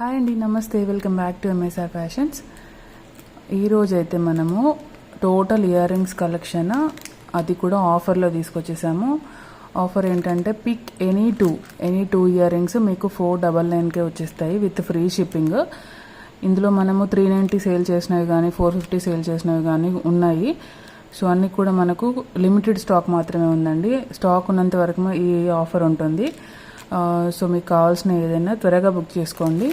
Hi అండి నమస్తే welcome back to MSR fashions ఈరోజు అయితే మనము టోటల్ ఇయర్ రింగ్స్ కలెక్షన్ అది కూడా ఆఫర్లో తీసుకొచ్చేసాము. ఆఫర్ ఏంటంటే pick any two any two earrings మీకు ఫోర్ డబల్ నైన్కే వచ్చేస్తాయి విత్ ఫ్రీ షిప్పింగ్. ఇందులో మనము త్రీ నైంటీ సేల్ చేసినవి కానీ ఫోర్ ఫిఫ్టీ సేల్ చేసినవి కానీ ఉన్నాయి. సో అన్నీ కూడా మనకు లిమిటెడ్ స్టాక్ మాత్రమే ఉందండి. స్టాక్ ఉన్నంత వరకు ఈ ఆఫర్ ఉంటుంది. సో మీకు కావాల్సిన ఏదైనా త్వరగా బుక్ చేసుకోండి.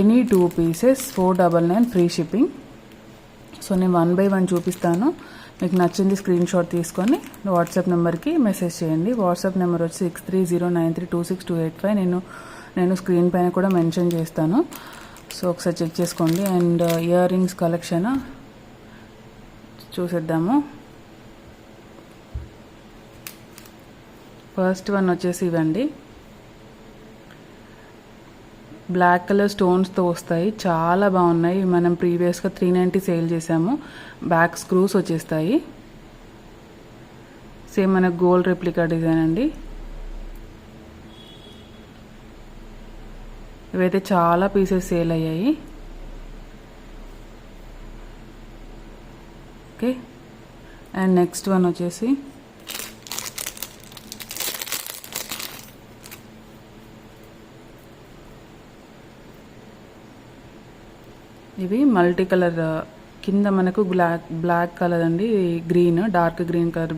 Any two pieces four double nine free shipping so నేను వన్ బై వన్ చూపిస్తాను. మీకు నచ్చింది స్క్రీన్ షాట్ తీసుకొని వాట్సాప్ నెంబర్కి మెసేజ్ చేయండి. వాట్సాప్ నెంబర్ వచ్చి six three zero nine three two six two eight five నేను నేను స్క్రీన్ పైన కూడా మెన్షన్ చేస్తాను. సో ఒకసారి చెక్ చేసుకోండి. అండ్ ఇయర్ రింగ్స్ కలెక్షన్ చూసేద్దాము. ఫస్ట్ వన్ వచ్చేసి ఇవ్వండి. బ్లాక్ కలర్ స్టోన్స్తో వస్తాయి. చాలా బాగున్నాయి. మనం ప్రీవియస్గా త్రీ నైంటీ సేల్ చేసాము. బ్యాక్ స్క్రూస్ వచ్చేస్తాయి. సేమ్ మన గోల్డ్ రెప్లికా డిజైన్ అండి. ఇవైతే చాలా పీసెస్ సేల్ అయ్యాయి. ఓకే అండ్ నెక్స్ట్ వన్ వచ్చేసి ఇవి మల్టీ కలర్ కింద మనకు బ్లాక్ బ్లాక్ కలర్ అండి green dark green colour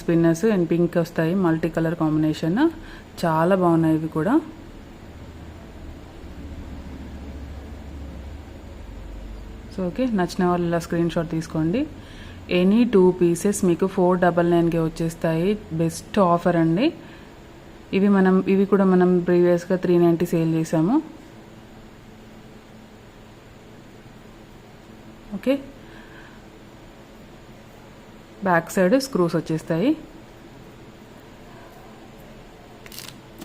spinners and pink వస్తాయి మల్టీ కలర్ కాంబినేషన్. చాలా బాగున్నాయి ఇవి కూడా. సో ఓకే నచ్చిన వాళ్ళు ఇలా స్క్రీన్ షాట్ తీసుకోండి. ఎనీ టూ పీసెస్ మీకు ఫోర్ డబల్ నైన్కి వచ్చేస్తాయి. బెస్ట్ ఆఫర్ అండి. ఇవి మనం ఇవి కూడా మనం ప్రీవియస్గా త్రీ నైంటీ సేల్ చేసాము. ఓకే? బ్యాక్ సైడ్ స్క్రూస్ వచ్చేస్తాయి.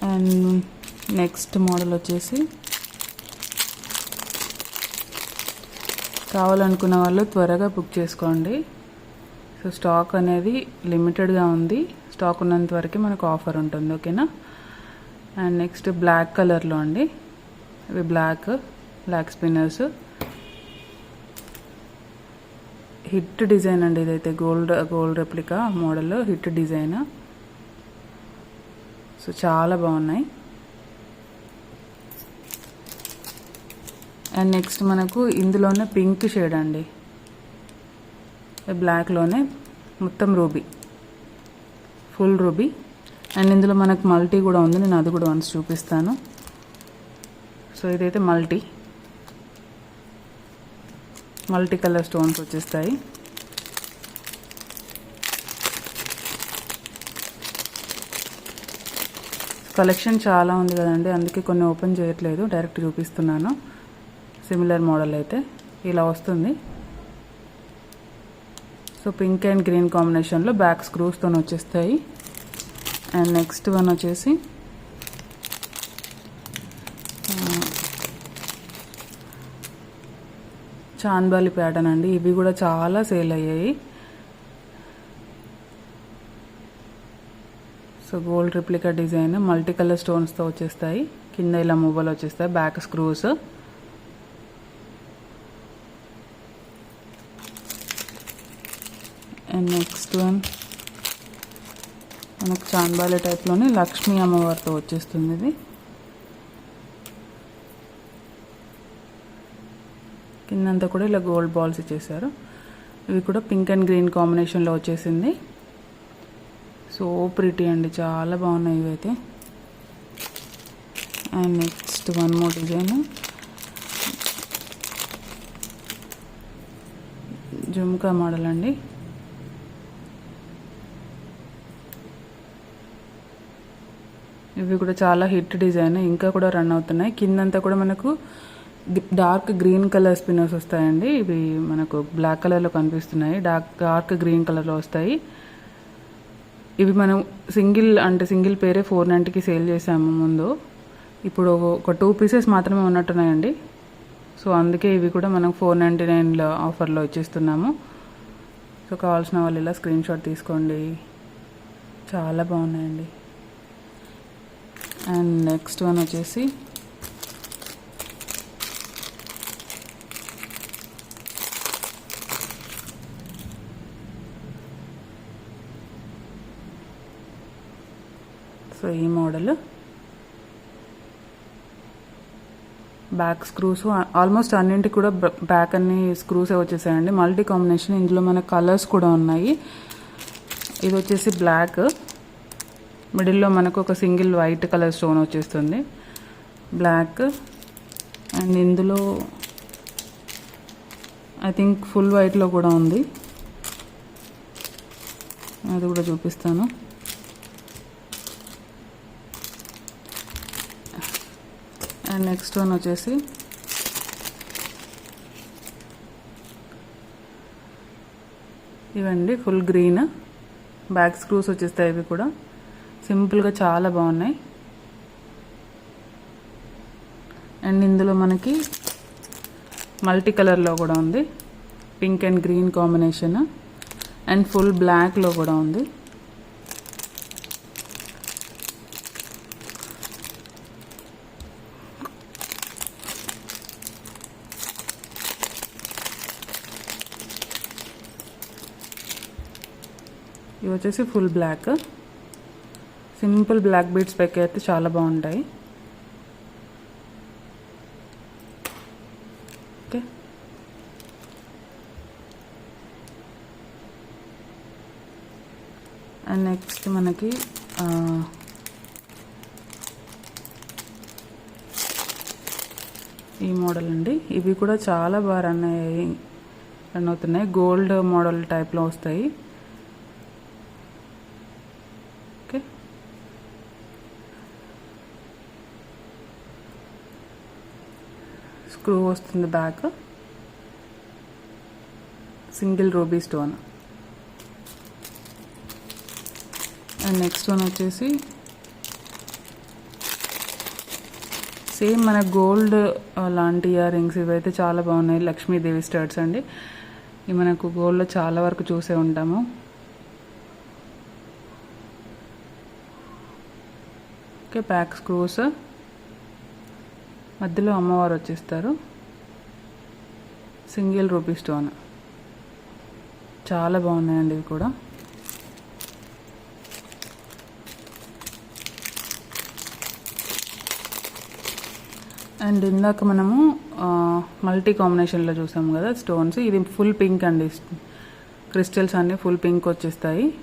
అండ్ నెక్స్ట్ మోడల్ వచ్చేసి కావాలనుకున్న వాళ్ళు త్వరగా బుక్ చేసుకోండి. సో స్టాక్ అనేది లిమిటెడ్గా ఉంది. స్టాక్ ఉన్నంత వరకు మనకు ఆఫర్ ఉంటుంది. ఓకేనా? అండ్ నెక్స్ట్ బ్లాక్ కలర్లో అండి. ఇవి black black spinners. Hit design అండి ఇదైతే. Gold gold replica model hit design. So చాలా బాగున్నాయి. అండ్ నెక్స్ట్ మనకు ఇందులోనే పింక్ షేడ్ అండి. బ్లాక్లోనే మొత్తం రూబీ. Full ruby. అండ్ ఇందులో మనకు మల్టీ కూడా ఉంది. నేను అది కూడా వన్స్ చూపిస్తాను. సో ఇదైతే మల్టీ. మల్టీ కలర్ స్టోన్స్ వచ్చేస్తాయి. కలెక్షన్ చాలా ఉంది కదండి అందుకే కొన్ని ఓపెన్ చేయట్లేదు డైరెక్ట్ చూపిస్తున్నాను. సిమిలర్ మోడల్ అయితే ఇలా వస్తుంది. సో పింక్ అండ్ గ్రీన్ కాంబినేషన్లో బ్యాక్ స్క్రూస్తో వచ్చేస్తాయి. అండ్ నెక్స్ట్ వన్ వచ్చేసి చాంద్బాలి ప్యాటర్న్ అండి. ఇవి కూడా చాలా సేల్ అయ్యాయి. So gold replica design multi colour స్టోన్స్తో వచ్చేస్తాయి. కింద ఇలా మువ్వలు వచ్చేస్తాయి. Back screws. And next one మనకు చాన్బాలి టైప్లోనే లక్ష్మీ అమ్మవారితో వచ్చేస్తుంది ఇది కిందంతా కూడా ఇలా గోల్డ్ బాల్స్ ఇచ్చేసారు ఇవి కూడా పింక్ అండ్ గ్రీన్ కాంబినేషన్లో వచ్చేసింది. సో ప్రిటీ అండి చాలా బాగున్నాయి ఇవైతే and next one more design. Jhumka model అండి. ఇవి కూడా చాలా హిట్ డిజైన్ ఇంకా కూడా రన్ అవుతున్నాయి. కిందంతా కూడా మనకు డార్క్ గ్రీన్ కలర్ స్పిన్నర్స్ వస్తాయండి. ఇవి మనకు బ్లాక్ కలర్లో కనిపిస్తున్నాయి. డార్క్ డార్క్ గ్రీన్ కలర్లో వస్తాయి. ఇవి మనం సింగిల్ అంటే సింగిల్ పేరే ఫోర్ నైంటీకి సేల్ చేసాము ముందు. ఇప్పుడు ఒక టూ పీసెస్ మాత్రమే ఉన్నట్టున్నాయండి. సో అందుకే ఇవి కూడా మనం ఫోర్ నైంటీ నైన్లో ఆఫర్లో ఇచ్చేస్తున్నాము. సో కావాల్సిన వాళ్ళు ఇలా స్క్రీన్ షాట్ తీసుకోండి. చాలా బాగున్నాయండి. అండ్ నెక్స్ట్ వన్ వచ్చేసి ఈ మోడల్. బ్యాక్ స్క్రూస్ ఆల్మోస్ట్ అన్నింటికి కూడా బ్యాక్ అన్ని స్క్రూసే వచ్చేసాయండి. మల్టీ కాంబినేషన్ ఇందులో మన కలర్స్ కూడా ఉన్నాయి. ఇది వచ్చేసి బ్లాక్ మిడిల్లో మనకు ఒక సింగిల్ వైట్ కలర్ స్టోన్ వచ్చేస్తుంది. బ్లాక్ అండ్ ఇందులో ఐ థింక్ ఫుల్ వైట్లో కూడా ఉంది. అది కూడా చూపిస్తాను. అండ్ నెక్స్ట్ వన్ వచ్చేసి. ఇవండి ఫుల్ గ్రీన్ బ్యాక్ స్క్రూస్ వచ్చేస్తాయి ఇవి కూడా. సింపుల్గా చాలా బాగున్నాయి. అండ్ ఇందులో మనకి మల్టీ కలర్లో కూడా ఉంది. Pink and green combination and full బ్లాక్లో కూడా ఉంది. ఇవి వచ్చేసి full black. Simple black beads పైకి అయితే చాలా బాగుంటాయి. ఓకే. అండ్ నెక్స్ట్ మనకి ఈ మోడల్ అండి. ఇవి కూడా చాలా బాగా రన్ అయ్యాయి రన్ అవుతున్నాయి. గోల్డ్ మోడల్ టైప్లో వస్తాయి. స్క్రూ వస్తుంది back single ruby stone and next one వచ్చేసి సేమ్ మన గోల్డ్ uh, లాంటి ఇయర్ రింగ్స్ ఇవైతే చాలా బాగున్నాయి. లక్ష్మీదేవి స్టర్ట్స్ అండి. ఇవి మనకు గోల్డ్లో చాలా వరకు చూసే ఉంటాము. ఓకే బ్యాక్ స్క్రూస్ మధ్యలో అమ్మవారు వచ్చేస్తారు. Single ruby stone. చాలా బాగున్నాయండి ఇవి కూడా. అండ్ ఇందాక మనము మల్టీ కాంబినేషన్లో చూసాము కదా స్టోన్స్. ఇది ఫుల్ పింక్ అండి. క్రిస్టల్స్ అన్నీ ఫుల్ పింక్ వచ్చేస్తాయి.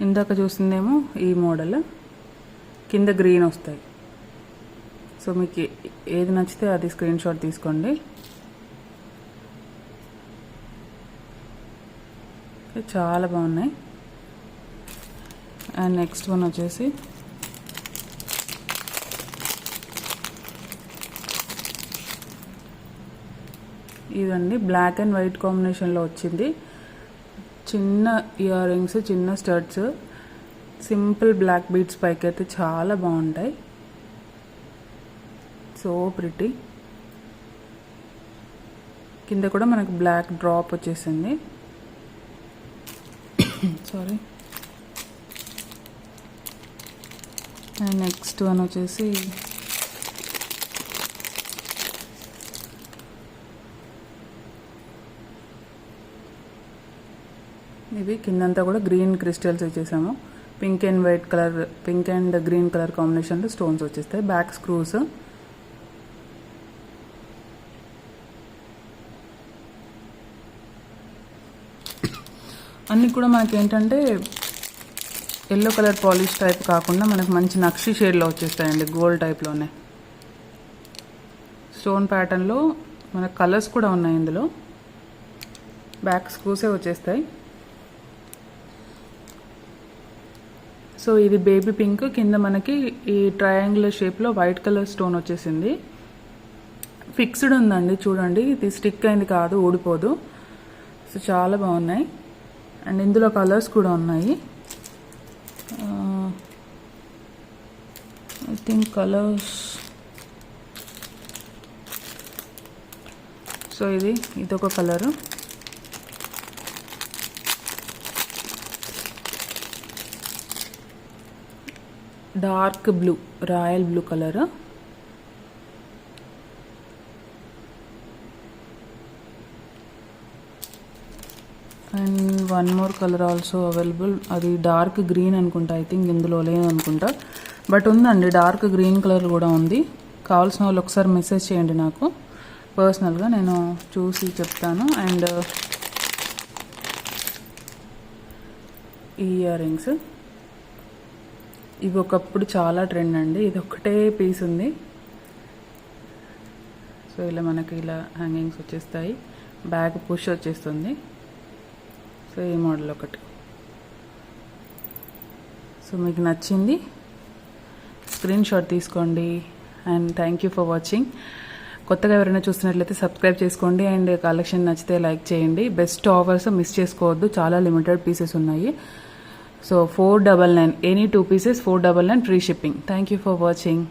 ఇందాక చూసిందేమో ఈ మోడల్. కింద గ్రీన్ వస్తాయి. సో మీకు ఏది నచ్చితే అది స్క్రీన్ షాట్ తీసుకోండి. చాలా బాగున్నాయి. అండ్ నెక్స్ట్ వన్ వచ్చేసి ఇదండి బ్లాక్ అండ్ వైట్ కాంబినేషన్లో వచ్చింది. చిన్న ఇయర్ రింగ్స్ చిన్న స్టడ్స్. సింపుల్ బ్లాక్ బీడ్స్ పైకి అయితే చాలా బాగుంటాయి. సో ప్రిటీ కింద కూడా మనకు బ్లాక్ డ్రాప్ వచ్చేసింది. సారీ అండ్ నెక్స్ట్ వన్ వచ్చేసి ఇవి కిందంతా కూడా green crystals ఇచ్చేసాము pink and white colour pink and green colour కాంబినేషన్లో స్టోన్స్ వచ్చేస్తాయి. Back screws. అన్నీ కూడా మనకి ఏంటంటే ఎల్లో కలర్ పాలిష్ టైప్ కాకుండా మనకు మంచి నక్షి షేడ్లో వచ్చేస్తాయండి గోల్డ్ టైప్లోనే. స్టోన్ ప్యాటర్న్లో మన కలర్స్ కూడా ఉన్నాయి ఇందులో. బ్యాక్ స్క్రూసే వచ్చేస్తాయి. సో ఇది బేబీ పింక్. కింద మనకి ఈ ట్రయాంగులర్ షేప్లో వైట్ కలర్ స్టోన్ వచ్చేసింది. ఫిక్స్డ్ ఉందండి చూడండి. ఇది స్టిక్ అయింది కాదు ఊడిపోదు. సో చాలా బాగున్నాయి. అండ్ ఇందులో కలర్స్ కూడా ఉన్నాయి. ఐ థింక్ కలర్స్ సో ఇది ఇదొక colour dark blue royal blue colour. And one more colour also available. అది డార్క్ గ్రీన్ అనుకుంటా ఐ థింక్ ఇందులో లేదు అనుకుంటా. బట్ ఉందండి డార్క్ గ్రీన్ కలర్ కూడా ఉంది. కావాల్సిన వాళ్ళు ఒకసారి మెసేజ్ చేయండి నాకు. పర్సనల్గా నేను చూసి చెప్తాను. And earrings. ఇవి ఒకప్పుడు చాలా ట్రెండ్ అండి. ఇది ఒకటే పీస్ ఉంది. సో ఇలా మనకి ఇలా హ్యాంగింగ్స్ వచ్చేస్తాయి. బ్యాక్ పుష్ వచ్చేస్తుంది. సో ఈ మోడల్ ఒకటి. సో మీకు నచ్చింది స్క్రీన్ షాట్ తీసుకోండి and thank you for watching కొత్తగా ఎవరైనా చూస్తున్నట్లయితే సబ్స్క్రైబ్ చేసుకోండి అండ్ కలెక్షన్ నచ్చితే లైక్ చేయండి. బెస్ట్ ఆఫర్స్ మిస్ చేసుకోవద్దు. చాలా లిమిటెడ్ పీసెస్ ఉన్నాయి. So 499 any two pieces 499 free shipping. Thank you for watching.